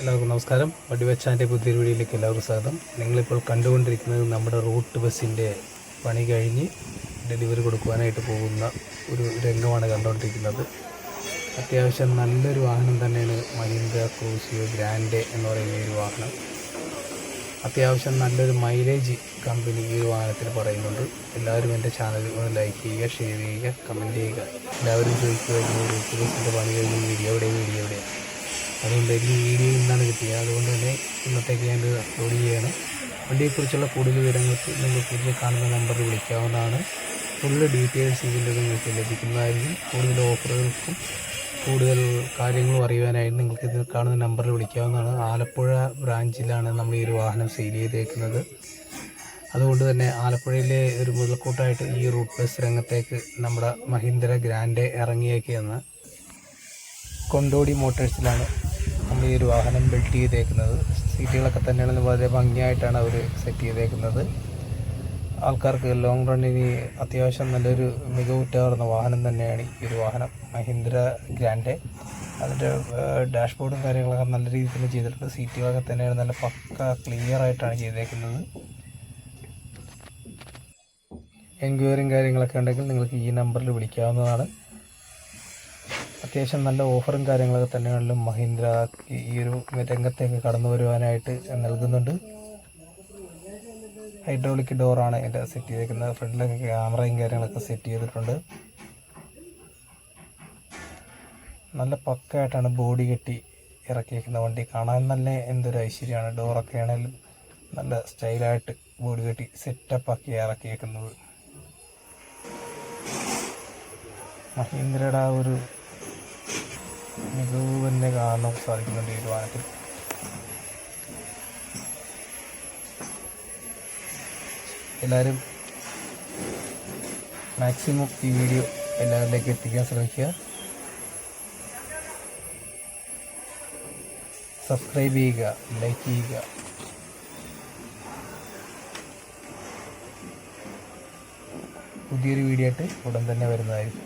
എല്ലാവർക്കും നമസ്കാരം. വടിവച്ചാന്റെ പുതിയൊരു വീഡിയോയിലേക്ക് എല്ലാവർക്കും സ്വാഗതം. നിങ്ങളിപ്പോൾ കണ്ടുകൊണ്ടിരിക്കുന്നത് നമ്മുടെ റൂട്ട് ബസ്സിന്റെ പണി കഴിഞ്ഞ് ഡെലിവറി കൊടുക്കുവാനായിട്ട് പോകുന്ന ഒരു രംഗമാണ് കണ്ടുകൊണ്ടിരിക്കുന്നത്. അത്യാവശ്യം നല്ലൊരു വാഹനം തന്നെയാണ് മഹീന്ദ്ര ക്രൂസിയോ ഗ്രാൻഡ് എന്ന് പറയുന്ന ഒരു വാഹനം. അത്യാവശ്യം നല്ലൊരു മൈലേജ് കമ്പനി ഈ ഒരു വാഹനത്തിൽ പറയുന്നുണ്ട്. എല്ലാവരും എന്റെ ചാനൽ ഒന്ന് ലൈക്ക് ചെയ്യുക ഷെയർ ചെയ്യുക കമന്റ് ചെയ്യുക. എല്ലാവരും ചോദിക്കുക റൂട്ട് ബസ്സിന്റെ പണി കഴിഞ്ഞ് വീഡിയോ എവിടെ വീഡിയോ എവിടെയാണ്? അതുകൊണ്ട് എനിക്ക് വീഡിയോ ഇന്നാണ് കിട്ടിയത്. അതുകൊണ്ട് തന്നെ ഇന്നത്തേക്ക് ഞാൻ അപ്ലോഡ് ചെയ്യുകയാണ് വണ്ടിയെക്കുറിച്ചുള്ള കൂടുതൽ വിവരങ്ങൾക്ക് നിങ്ങൾക്ക് പുതിയ കാണുന്ന നമ്പറിൽ വിളിക്കാവുന്നതാണ്. ഫുള്ള് ഡീറ്റെയിൽസ് ഇതിന്റെ നിങ്ങൾക്ക് ലഭിക്കുന്നതായിരിക്കും. കൂടുതൽ ഓഫറുകൾക്കും കൂടുതൽ കാര്യങ്ങളും അറിയാനായി നിങ്ങൾക്ക് ഇത് കാണുന്ന നമ്പറിൽ വിളിക്കാവുന്നതാണ്. ആലപ്പുഴ ബ്രാഞ്ചിലാണ് നമ്മൾ ഈ ഒരു വാഹനം സെയിൽ ചെയ്തേക്കുന്നത്. അതുകൊണ്ട് തന്നെ ആലപ്പുഴയിലെ ഒരു മുതൽക്കൂട്ടായിട്ട് ഈ റൂട്ട് ബസ് രംഗത്തേക്ക് നമ്മുടെ മഹീന്ദ്ര ഗ്രാൻഡ് ഇറങ്ങിയേക്കെന്ന് കൊണ്ടോടി മോട്ടേഴ്സിലാണ് നമ്മൾ ഈ ഒരു വാഹനം ബിൽഡ് ചെയ്തേക്കുന്നത്. സീറ്റുകളൊക്കെ തന്നെയാണ് വളരെ ഭംഗിയായിട്ടാണ് അവർ സെറ്റ് ചെയ്തേക്കുന്നത്. ആൾക്കാർക്ക് ലോങ് റണ്ണിന് അത്യാവശ്യം നല്ലൊരു മികവുറ്റാർന്ന വാഹനം തന്നെയാണ് ഈ ഒരു വാഹനം. മഹീന്ദ്ര ഗ്രാൻഡ്. അതിന്റെ ഡാഷ്ബോർഡും കാര്യങ്ങളൊക്കെ നല്ല രീതിയിൽ തന്നെ ചെയ്തിട്ടുണ്ട്. സീറ്റുകളൊക്കെ തന്നെയാണ് നല്ല പക്ക ക്ലിയർ ആയിട്ടാണ് ചെയ്തേക്കുന്നത്. എൻക്വയറിയും കാര്യങ്ങളൊക്കെ ഉണ്ടെങ്കിൽ നിങ്ങൾക്ക് ഈ നമ്പറിൽ വിളിക്കാവുന്നതാണ്. അത്യാവശ്യം നല്ല ഓഫറും കാര്യങ്ങളൊക്കെ തന്നെയാണെങ്കിലും മഹീന്ദ്ര ഈ ഒരു രംഗത്തേക്ക് കടന്നു വരുവാനായിട്ട് നൽകുന്നുണ്ട്. ഹൈഡ്രോളിക് ഡോറാണ് എന്റെ സെറ്റ് ചെയ്തേക്കുന്നത്. ഫ്രണ്ടിലൊക്കെ ക്യാമറയും കാര്യങ്ങളൊക്കെ സെറ്റ് ചെയ്തിട്ടുണ്ട്. നല്ല പക്കയായിട്ടാണ് ബോഡി കെട്ടി ഇറക്കിയേക്കുന്ന വണ്ടി. കാണാൻ നല്ല എന്തൊരു ഐശ്വര്യമാണ്. ഡോറൊക്കെ ആണെങ്കിലും നല്ല സ്റ്റൈലായിട്ട് ബോഡി കെട്ടി സെറ്റപ്പ് ആക്കി ഇറക്കിയേക്കുന്നത്. മഹീന്ദ്രയുടെ ആ ഒരു മികവ് തന്നെ കാണാൻ സാധിക്കുന്നുണ്ട് ഈ ഒരു വാഹനത്തിൽ എല്ലാവരും മാക്സിമം ഈ വീഡിയോ എല്ലാവരിലേക്ക് എത്തിക്കാൻ ശ്രമിക്കുക. സബ്സ്ക്രൈബ് ചെയ്യുക ലൈക്ക് ചെയ്യുക. പുതിയൊരു വീഡിയോ ആയിട്ട് ഉടൻ തന്നെ വരുന്നതായിരിക്കും.